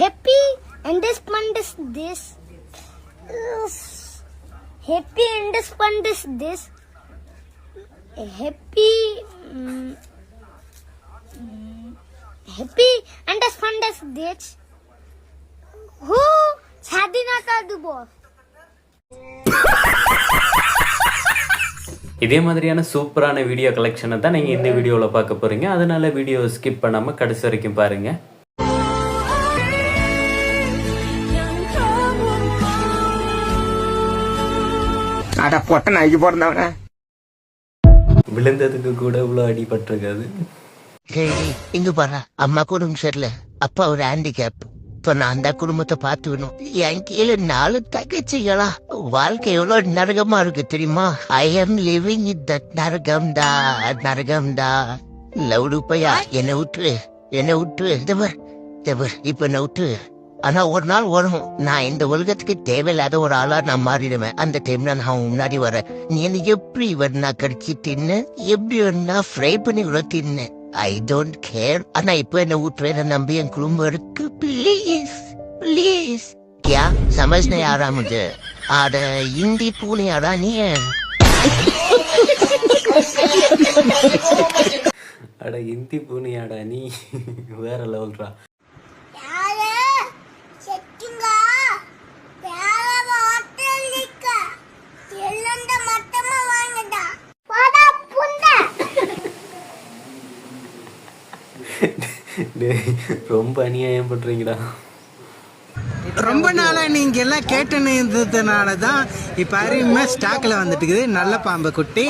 happy investment is this. Happy investment is this. Happy. mm, mm, happy investment is this. Who? স্বাধীনতা দিবস இதே மாதிரியான சூப்பரான video கலெக்ஷனை தான் நீங்கள் இந்த வீடியோவில் பார்க்க போகிறீங்க அதனால வீடியோ ஸ்கிப் பண்ணாமல் கடைசி வரைக்கும் பாருங்கள் அட பொட்ட நாய்க்கு பிறந்தவன விழுந்ததுக்கு கூட இவ்வளோ அடிபட்டிருக்காது இங்க பாரு. அம்மா குடும்பம் சரியில்ல. அப்பா ஒரு ஹேண்டிகேப் இப்ப நான் அந்த குடும்பத்தை பார்த்துக்கணும் என் கீழே நாலு தங்கச்சிகளா. வாழ்க்கை எவ்வளவு நரகமா இருக்கு தெரியுமா? I am living in that நரகம் டா நரகம் டா. லவுடு பையா என்னை விட்டுரு. என்னை விட்டுரு தேவர் தேவர் இப்ப என்ன விட்டுரு. ஆனா ஒரு நாள் வரும் நான் இந்த உலகத்துக்கு தேவையில்லாத ஒரு ஆளா நான் மாறிடுவேன் அந்த டைம்ல நான் உன் முன்னாடி வரேன் நீ என்ன எப்படி வேணா கடிச்சு தின்னு எப்படி வேணா ஃப்ரை பண்ணி கூட தின்னு ஐ டோன்ட் கேர் ஆனா இப்ப என்ன விட்டுற நம்பி என் குடும்பம் இருக்கு ப்ளீஸ் ப்ளீஸ் क्या समझ नहीं आ रहा मुझे और हिंदी पूरी आ रहा नहीं है அட இந்தி பூனியாடா நீ வேற லெவல்ரா டேய், ரொம்ப அநியாயம் பண்ணுறீங்கடா ரொம்ப நாளா நீங்க எல்லாம் கேட்டுன்னு இருந்ததுனால தான் இப்ப அருமையா ஸ்டாக்ல வந்துட்டு இருக்குது. நல்ல பாம்பு குட்டி.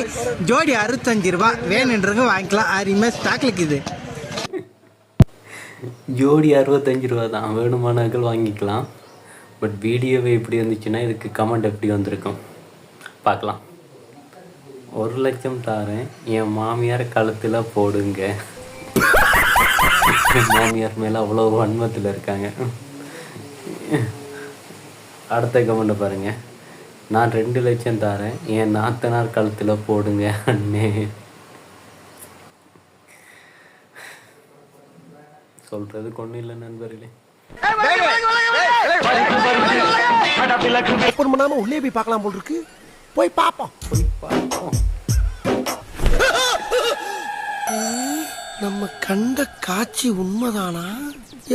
ஜோடி அறுபத்தஞ்சு ரூபா. வேணுன்றவங்க வாங்கிக்கலாம். அருமையா ஸ்டாக்ல இருக்குது ஜோடி அறுபத்தஞ்சு ரூபா தான். வேணுமானாக்கள் வாங்கிக்கலாம். பட் வீடியோவே எப்படி வந்துச்சுன்னா இதுக்கு கமெண்ட் எப்படி வந்திருக்கும்? பார்க்கலாம். ஒரு லட்சம் தாரேன். என் மாமியார் கழுத்தில் போடுங்க. மாமியார் மேலே அவ்வளோ வன்மத்தில் இருக்காங்க. அடுத்த கமெண்ட்டை பாருங்க. நான் ரெண்டு லட்சம் தாரேன். என் நாத்தனார் கழுத்தில் போடுங்க அண்ணே. சொல்றதுக்கு ஒன்றும் இல்லை நண்பர்களே. பண்ணாம உள்ளே போய் பார்க்கலாம் போல் இருக்கு. போய் பாப்போம் போய் பார்ப்போம். நம்ம கண்ட காட்சி உண்மைதானா?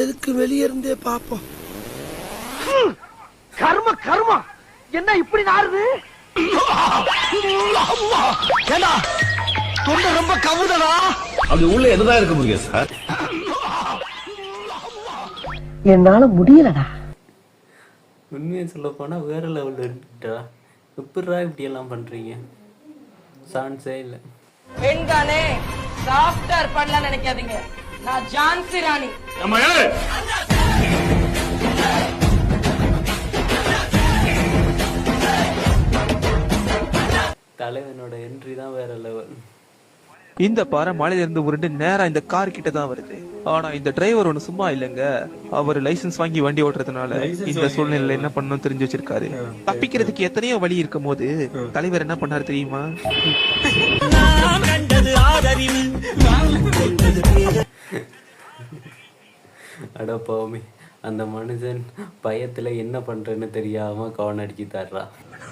எதுக்கு வெளியே இருந்தே பாப்போம். கர்ம கர்மா. என்ன இப்படி நாருது ஏண்டா தொண்டை ரொம்ப கவுதடா அப்படி உள்ள எதுதான் இருக்க முடியும் சார். என்னால முடியலடா. உண்மையை சொல்ல போனால் வேற லெவலில் இருக்குடா எப்படிடா இப்படியெல்லாம் பண்ணுறீங்க சான்ஸே இல்லை. பெண்தானே? சாஃப்டா இருப்பான்லாம் நினைக்காதீங்க. நான் ஜான்சி ராணி. தலைவனோட என்ட்ரி தான் வேற லெவல் இந்த பாறை மலையில இருந்து உருண்டு நேரா இந்த கார் கிட்ட தான் வருது. ஆனா இந்த டிரைவர் ஒண்ணு சும்மா இல்லைங்க. அவர் லைசென்ஸ் வாங்கி வண்டி ஓட்டுறதுனால இந்த சூழ்நிலையில என்ன பண்ணணும் தெரிஞ்சு வச்சிருக்காரு. தப்பிக்கிறதுக்கு எத்தனையோ வழி இருக்கும் போது தலைவர் என்ன பண்ணாரு தெரியுமா? அட பாவமே அந்த மனுஷன் பயத்தில் என்ன பண்ணுறேன்னு தெரியாமல் கவனம் அடிச்சு தர்றா.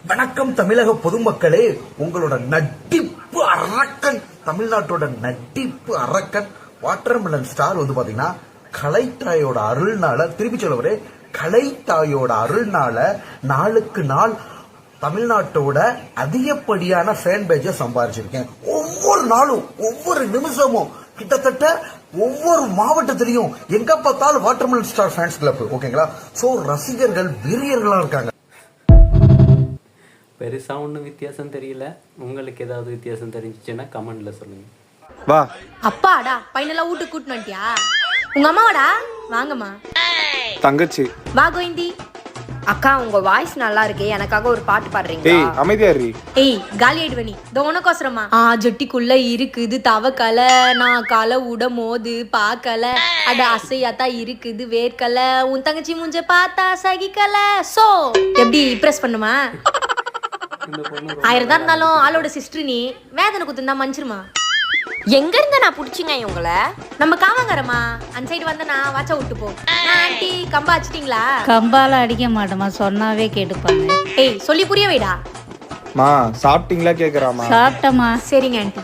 வணக்கம் தமிழக பொதுமக்களே உங்களோட நட்டிப்பு அரக்கன் தமிழ்நாட்டோட நட்டிப்பு அரக்கன் வாட்டர்மெலன் ஸ்டார் வந்து பாத்தீங்கன்னா கலைத்தாயோட அருள்னால திருப்பி சொல்லவரே கலைத்தாயோட அருள்னால நாளுக்கு நாள் தமிழ்நாட்டோட அதிகப்படியான ஃபேன் பேஜை சம்பாரிச்சிருக்கேன். ஒவ்வொரு நாளும் ஒவ்வொரு நிமிஷமும் கிட்டத்தட்ட ஒவ்வொரு மாவட்டத்திலையும் எங்க பார்த்தாலும் வாட்டர்மெலன் ஸ்டார் ஃபேன்ஸ் கிளப் ஓகேங்களா சோ ரசிகர்கள் வெறியர்களா இருக்காங்க. பெருசாக ஒன்றும் வித்தியாசம் தெரியல. உங்களுக்கு ஏதாவது வித்தியாசம் தெரிஞ்சிச்சுன்னா கமெண்டில் சொல்லுங்கள் வா. அப்பாடா பையனெல்லாம் வீட்டுக்கு கூட்டிட்டு வந்துட்டியா? உங்க அம்மாவாடா? வாங்கம்மா. தங்கச்சி. வா கோயிந்தி அக்கா உங்க வாய்ஸ் நல்லா இருக்கே. எனக்காக ஒரு பாட்டு பாடுறீங்களா? ஏய் அமைதியா இரு. ஏய் காலி ஆயிடுவ நீ இதோ உனக்கோசரமா. ஆ ஜட்டிக்குள்ள இருக்குது தவக்கல. நான் கலை உட மோது பாக்கல. அட அசையாத்தா இருக்குது வேர்க்கல. உன் தங்கச்சி மூஞ்ச பார்த்தா சகிக்கல. சோ எப்படி இம்ப்ரெஸ் பண்ணுமா? ஆயிரம் தான் இருந்தாலும் ஆளோட சிஸ்டர் நீ வேதனை குத்துந்தா மன்னிச்சிருமா? எங்க இருந்த நான் புடிச்சிங்க இவங்கள? நம்ம காவாங்கரமா? அந்த சைடு வந்து நான் வாச்ச விட்டு போ ஆண்டி கம்பா அடிச்சிட்டீங்களா? கம்பால அடிக்க மாட்டோமா சொன்னாவே கேட்டுப்பாங்க. ஏய் சொல்லி புரிய வைடா. மா சாப்பிட்டீங்களா கேக்குறாமா சாப்பிட்டமா சரிங்க ஆண்டி.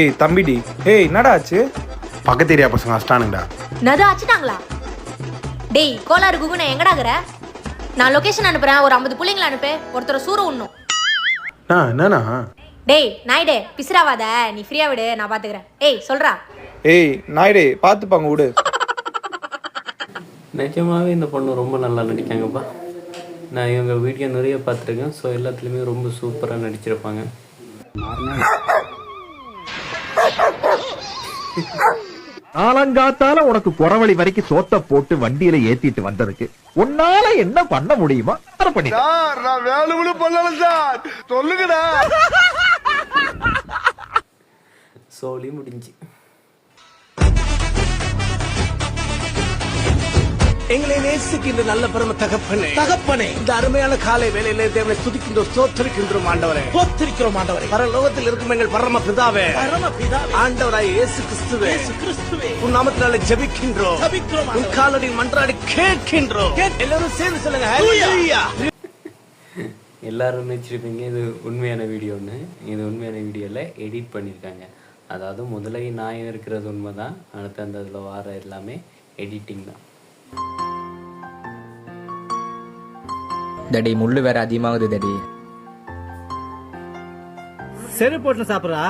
ஏய் தம்பிடி. ஏய் என்னடா ஆச்சு? பக்கத்து ஏரியா பசங்க அஷ்டானுங்கடா நது அடிச்சிட்டாங்களா? டேய் கோலாறு குகுன எங்கடாகிற நான் லொகேஷன் அனுப்புறேன் ஒரு ஐம்பது பிள்ளைங்கள அனுப்பு ஒருத்தர் சூற உண்ணும். ஆ என்னண்ணா? டேய் நாயுடே பிசிராவாத நீ ஃப்ரீயா விடு நான் பாத்துக்கிறேன். ஏய் சொல்றா. ஏய் நாயுடே பார்த்துப்பாங்க விடு. நிஜமாவே இந்த பொண்ணு ரொம்ப நல்லா நடிக்காங்கப்பா. நான் இவங்க வீடியோ நிறைய பார்த்துருக்கேன் ஸோ எல்லாத்துலேயுமே ரொம்ப சூப்பராக நடிச்சிருப்பாங்க. காலங்காத்தால உனக்கு குறவழி வரைக்கும் சோத்த போட்டு வண்டியில ஏத்திட்டு வந்ததுக்கு உன்னால என்ன பண்ண முடியுமா? அதை பண்ணி நான் வேலுமனு பண்ணல சார். சொல்லுங்கடா. சோலி முடிஞ்சு எங்களை நேசிக்கின்ற நல்ல பரம தகப்பனே. தகப்பனே இந்த அருமையான காலை வேலையிலே தேவனை துதிக்கின்றோம் ஸ்தோத்திரிக்கின்றோம் ஆண்டவரே. ஸ்தோத்திரிக்கிறோம் ஆண்டவரே பரலோகத்தில் இருக்கும் எங்கள் பரம பிதாவே பரம பிதாவே ஆண்டவராய் இயேசு கிறிஸ்துவே இயேசு கிறிஸ்துவே உன் நாமத்தினாலே ஜெபிக்கின்றோம் ஜெபிக்கிறோம் உன் காலடியில் மன்றாடி கேட்கின்றோம் எல்லாரும் சேர்ந்து சொல்லுங்க ஹalleluya எல்லாரும் நினச்சிருப்பீங்க இது உண்மையான வீடியோன்னு இது உண்மையான வீடியோவில் எடிட் பண்ணியிருக்காங்க அதாவது முதலை நாயம் இருக்கிறது உண்மை தான் அடுத்து அந்த அதில் வர எல்லாமே எடிட்டிங் தான். தடி முள்ளு வேற அதிகமாகுது தடி செருப்போட்டில் சாப்பிட்றா?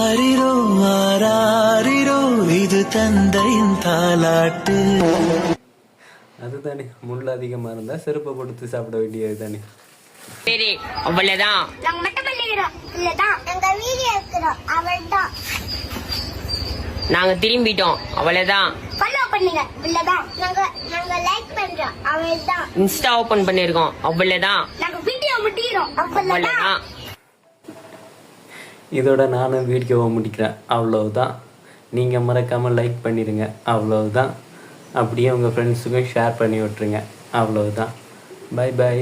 ஆரிரோ ஆராரிரோ இது தந்தையின் தாலாட்டு. அதுதானே முள் அதிகமாக இருந்தால் செருப்பை கொடுத்து சாப்பிட வேண்டியது தானே சரி அவ்வளவுதான். நாங்க மட்டும் பண்ணிக்கிறோம். இல்லதான் எங்க வீடியோ இருக்கிறோம். அவள் தான் நாங்க திரும்பிட்டோம். அவ்வளவுதான். ஃபாலோ பண்ணுங்க. இல்லதான் நாங்க நாங்க லைக் பண்றோம். அவள் தான் இன்ஸ்டா ஓபன் பண்ணிருக்கோம். அவ்வளவுதான். நாங்க வீடியோ முடிக்கிறோம். அவ்வளவுதான். இதோட நானும் வீடியோவை முடிக்கிறேன். அவ்வளவுதான். நீங்கள் மறக்காமல் லைக் பண்ணிடுங்க அவ்வளவுதான். அப்படியே உங்கள் ஃப்ரெண்ட்ஸுக்கும் ஷேர் பண்ணி விட்ருங்க அவ்வளவுதான். By by